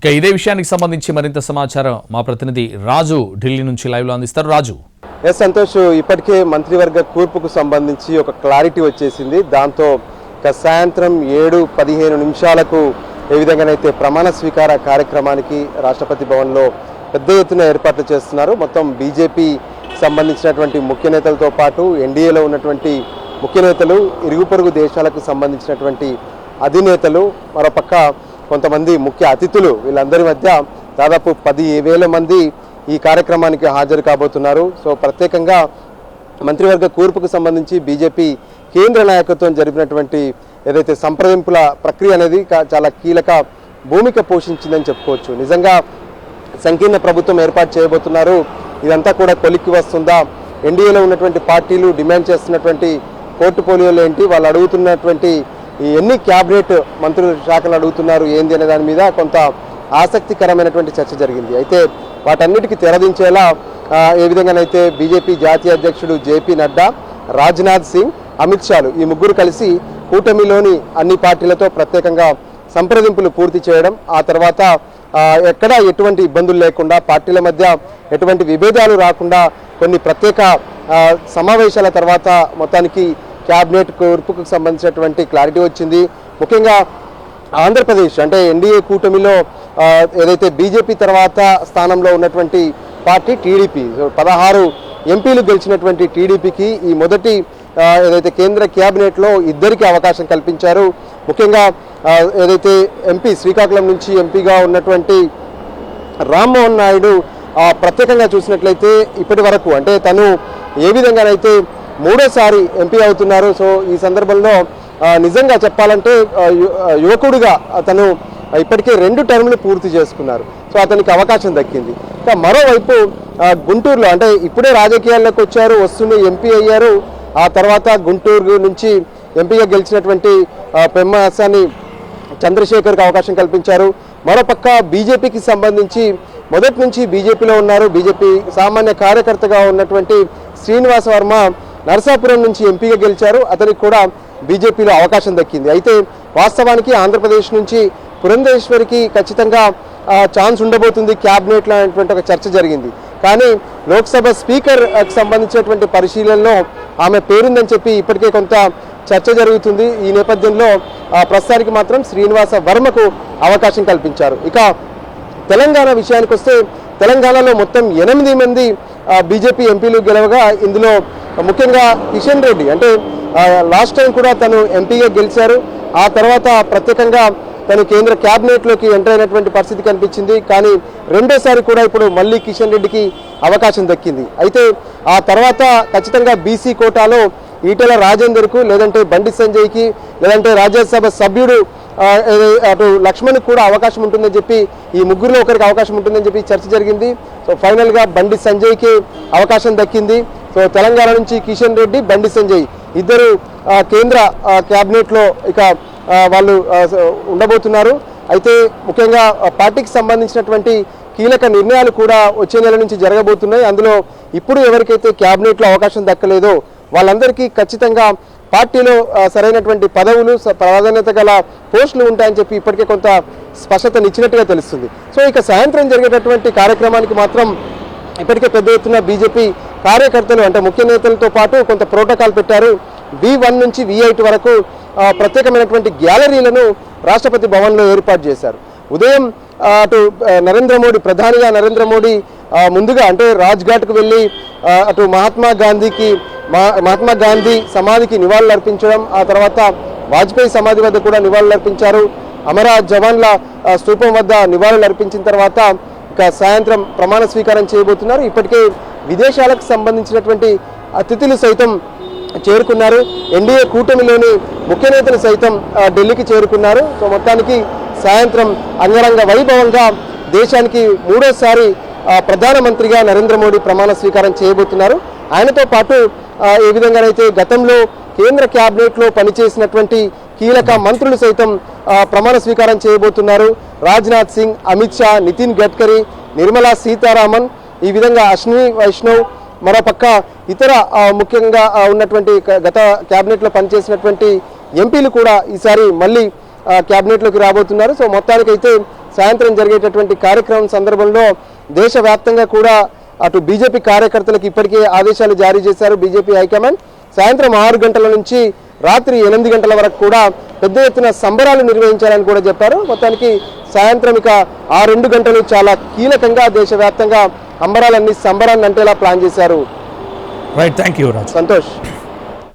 ఇక ఇదే విషయానికి సంబంధించి మరింత సమాచారం. మా ప్రతినిధి రాజు ఢిల్లీ నుంచి లైవ్లో అందిస్తారు. రాజు. ఎస్ సంతోష్ ఇప్పటికే మంత్రివర్గ కూర్పుకు సంబంధించి ఒక క్లారిటీ వచ్చేసింది. దాంతో ఇక సాయంత్రం ఏడు పదిహేను నిమిషాలకు ఏ విధంగానైతే ప్రమాణ స్వీకార కార్యక్రమానికి రాష్ట్రపతి భవన్లో పెద్ద ఎత్తున ఏర్పాట్లు చేస్తున్నారు. మొత్తం బీజేపీ సంబంధించినటువంటి ముఖ్య నేతలతో పాటు ఎన్డీఏలో ఉన్నటువంటి ముఖ్య నేతలు ఇరుగు పొరుగు దేశాలకు సంబంధించినటువంటి అధినేతలు మరోపక్క కొంతమంది ముఖ్య అతిథులు వీళ్ళందరి మధ్య దాదాపు పది వేల మంది ఈ కార్యక్రమానికి హాజరు కాబోతున్నారు. సో ప్రత్యేకంగా మంత్రివర్గ కూర్పుకు సంబంధించి బీజేపీ కేంద్ర నాయకత్వం జరిపినటువంటి ఏదైతే సంప్రదింపుల ప్రక్రియ అనేది చాలా కీలక భూమిక పోషించిందని చెప్పుకోవచ్చు. నిజంగా సంకీర్ణ ప్రభుత్వం ఏర్పాటు చేయబోతున్నారు. ఇదంతా కూడా కొలిక్కి వస్తుందా? ఎన్డీఏలో ఉన్నటువంటి పార్టీలు డిమాండ్ చేస్తున్నటువంటి పోర్టుపోలియోలు ఏంటి? వాళ్ళు అడుగుతున్నటువంటి ఎన్ని క్యాబినెట్ మంత్రుల శాఖలు అడుగుతున్నారు ఏంది అనే దాని మీద కొంత ఆసక్తికరమైనటువంటి చర్చ జరిగింది. అయితే వాటన్నిటికీ తెరదించేలా ఏ విధంగానైతే బీజేపీ జాతీయ అధ్యక్షుడు జేపీ నడ్డా రాజ్నాథ్ సింగ్ అమిత్ షాలు ఈ ముగ్గురు కలిసి కూటమిలోని అన్ని పార్టీలతో ప్రత్యేకంగా సంప్రదింపులు పూర్తి చేయడం ఆ తర్వాత ఎక్కడా ఎటువంటి ఇబ్బందులు లేకుండా పార్టీల మధ్య ఎటువంటి విభేదాలు రాకుండా కొన్ని ప్రత్యేక సమావేశాల తర్వాత మొత్తానికి క్యాబినెట్ కూర్పుకు సంబంధించినటువంటి క్లారిటీ వచ్చింది. ముఖ్యంగా ఆంధ్రప్రదేశ్ అంటే ఎన్డీఏ కూటమిలో ఏదైతే బీజేపీ తర్వాత స్థానంలో ఉన్నటువంటి పార్టీ టీడీపీ పదహారు ఎంపీలు గెలిచినటువంటి టీడీపీకి ఈ మొదటి ఏదైతే కేంద్ర క్యాబినెట్లో ఇద్దరికి అవకాశం కల్పించారు. ముఖ్యంగా ఏదైతే ఎంపీ శ్రీకాకుళం నుంచి ఎంపీగా ఉన్నటువంటి రామ్మోహన్ నాయుడు ప్రత్యేకంగా చూసినట్లయితే ఇప్పటి వరకు అంటే తను ఏ విధంగానైతే మూడోసారి ఎంపీ అవుతున్నారు. సో ఈ సందర్భంలో నిజంగా చెప్పాలంటే యువకుడిగా అతను ఇప్పటికే రెండు టర్ములు పూర్తి చేసుకున్నారు. సో అతనికి అవకాశం దక్కింది. ఇంకా మరోవైపు గుంటూరులో అంటే ఇప్పుడే రాజకీయాల్లోకి వచ్చారు వస్తున్న ఎంపీ అయ్యారు. ఆ తర్వాత గుంటూరు నుంచి ఎంపీగా గెలిచినటువంటి ఆ, పెమ్మసాని చంద్రశేఖర్కి అవకాశం కల్పించారు. మరోపక్క బీజేపీకి సంబంధించి మొదటి నుంచి బీజేపీలో ఉన్నారు. బీజేపీ సామాన్య కార్యకర్తగా ఉన్నటువంటి శ్రీనివాస వర్మ నరసాపురం నుంచి ఎంపీగా గెలిచారు. అతనికి కూడా బీజేపీలో అవకాశం దక్కింది. అయితే వాస్తవానికి ఆంధ్రప్రదేశ్ నుంచి పురంధేశ్వరికి ఖచ్చితంగా ఛాన్స్ ఉండబోతుంది క్యాబినెట్లో అనేటువంటి ఒక చర్చ జరిగింది. కానీ లోక్సభ స్పీకర్ సంబంధించినటువంటి పరిశీలనలో ఆమె పేరుందని చెప్పి ఇప్పటికే కొంత చర్చ జరుగుతుంది. ఈ నేపథ్యంలో ప్రస్తుతానికి మాత్రం శ్రీనివాస వర్మకు అవకాశం కల్పించారు. ఇక తెలంగాణ విషయానికి వస్తే తెలంగాణలో మొత్తం ఎనిమిది మంది బీజేపీ ఎంపీలు గెలవగా ఇందులో ముఖ్యంగా కిషన్ రెడ్డి. అంటే లాస్ట్ టైం కూడా తను ఎంపీగా గెలిచారు. ఆ తర్వాత ప్రత్యేకంగా తను కేంద్ర క్యాబినెట్లోకి ఎంటర్ అయినటువంటి పరిస్థితి కనిపించింది. కానీ రెండోసారి కూడా ఇప్పుడు మళ్ళీ కిషన్ రెడ్డికి అవకాశం దక్కింది. అయితే ఆ తర్వాత ఖచ్చితంగా బీసీ కోటాలో ఈటెల రాజేందర్కు లేదంటే బండి సంజయ్కి లేదంటే రాజ్యసభ సభ్యుడు అటు లక్ష్మణ్కి కూడా అవకాశం ఉంటుందని చెప్పి ఈ ముగ్గురులో ఒకరికి అవకాశం ఉంటుందని చెప్పి చర్చ జరిగింది. సో ఫైనల్గా బండి సంజయ్కి అవకాశం దక్కింది. సో తెలంగాణ నుంచి కిషన్ రెడ్డి బండి సంజయ్ ఇద్దరు కేంద్ర క్యాబినెట్లో ఇక వాళ్ళు ఉండబోతున్నారు. అయితే ముఖ్యంగా పార్టీకి సంబంధించినటువంటి కీలక నిర్ణయాలు కూడా వచ్చే నెల నుంచి జరగబోతున్నాయి. అందులో ఇప్పుడు ఎవరికైతే క్యాబినెట్లో అవకాశం దక్కలేదో వాళ్ళందరికీ ఖచ్చితంగా పార్టీలో సరైనటువంటి పదవులు ప్రాధాన్యత గల పోస్టులు ఉంటాయని చెప్పి ఇప్పటికే కొంత స్పష్టతనిచ్చినట్టుగా తెలుస్తుంది. సో ఇక సాయంత్రం జరిగేటటువంటి కార్యక్రమానికి మాత్రం ఇప్పటికే పెద్ద ఎత్తున బీజేపీ కార్యకర్తలు అంటే ముఖ్య నేతలతో పాటు కొంత ప్రోటోకాల్ పెట్టారు. వి వన్ నుంచి వి ఎయిట్ వరకు ప్రత్యేకమైనటువంటి గ్యాలరీలను రాష్ట్రపతి భవన్లో ఏర్పాటు చేశారు. ఉదయం అటు నరేంద్ర మోడీ ప్రధానిగా నరేంద్ర మోడీ ముందుగా అంటే రాజ్ఘాట్కు వెళ్ళి అటు మహాత్మా గాంధీకి మహాత్మా గాంధీ సమాధికి నివాళులు అర్పించడం ఆ తర్వాత వాజ్పేయి సమాధి వద్ద కూడా నివాళులు అర్పించారు అమర జవాన్ల స్థూపం స్తూపం వద్ద నివాళులు అర్పించిన తర్వాత ఇక సాయంత్రం ప్రమాణ స్వీకారం చేయబోతున్నారు. ఇప్పటికే విదేశాలకు సంబంధించినటువంటి అతిథులు సైతం చేరుకున్నారు. ఎన్డీఏ కూటమిలోని ముఖ్య నేతలు సైతం ఢిల్లీకి చేరుకున్నారు. సో మొత్తానికి సాయంత్రం అంగరంగ వైభవంగా దేశానికి మూడోసారి ప్రధానమంత్రిగా నరేంద్ర మోడీ ప్రమాణ స్వీకారం చేయబోతున్నారు. ఆయనతో పాటు ఏ విధంగానైతే గతంలో కేంద్ర క్యాబినెట్లో పనిచేసినటువంటి కీలక మంత్రులు సైతం ప్రమాణ స్వీకారం చేయబోతున్నారు. రాజ్నాథ్ సింగ్ అమిత్ షా నితిన్ గడ్కరీ నిర్మలా సీతారామన్ ఈ విధంగా అశ్విని వైష్ణవ్ మరోపక్క ఇతర ముఖ్యంగా ఉన్నటువంటి గత క్యాబినెట్లో పనిచేసినటువంటి ఎంపీలు కూడా ఈసారి మళ్ళీ క్యాబినెట్లోకి రాబోతున్నారు. సో మొత్తానికైతే సాయంత్రం జరిగేటటువంటి కార్యక్రమం సందర్భంలో దేశవ్యాప్తంగా కూడా అటు బీజేపీ కార్యకర్తలకు ఇప్పటికే ఆదేశాలు జారీ చేశారు బీజేపీ హైకమాండ్. సాయంత్రం ఆరు గంటల నుంచి రాత్రి ఎనిమిది గంటల వరకు కూడా పెద్ద ఎత్తున సంబరాలు నిర్వహించాలని కూడా చెప్పారు. మొత్తానికి సాయంత్రం ఇక ఆ రెండు గంటలు చాలా కీలకంగా దేశవ్యాప్తంగా అంబరాలన్నీ సంబరాన్ని అంటేలా ప్లాన్ చేశారు. Right thank you Santosh.